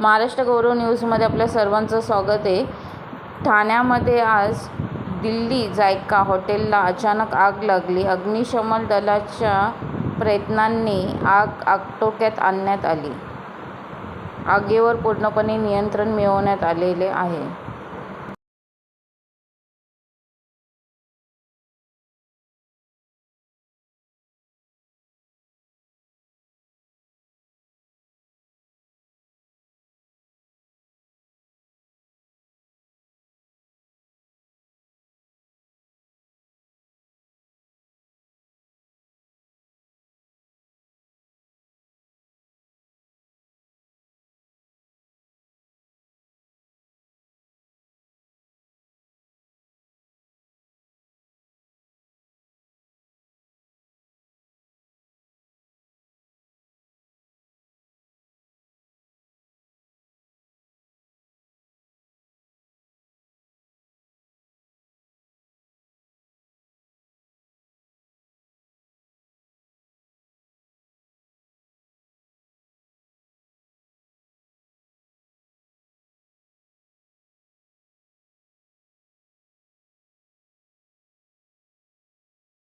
महाराष्ट्र गौरव न्यूजमध्ये आपल्या सर्वांचं स्वागत आहे. ठाण्यामध्ये आज दिल्ली जायका हॉटेलला अचानक आग लागली. अग्निशमन दलाच्या प्रयत्नांनी आग आटोक्यात आणण्यात आली. आगीवर पूर्णपणे नियंत्रण मिळवण्यात आलेले आहे.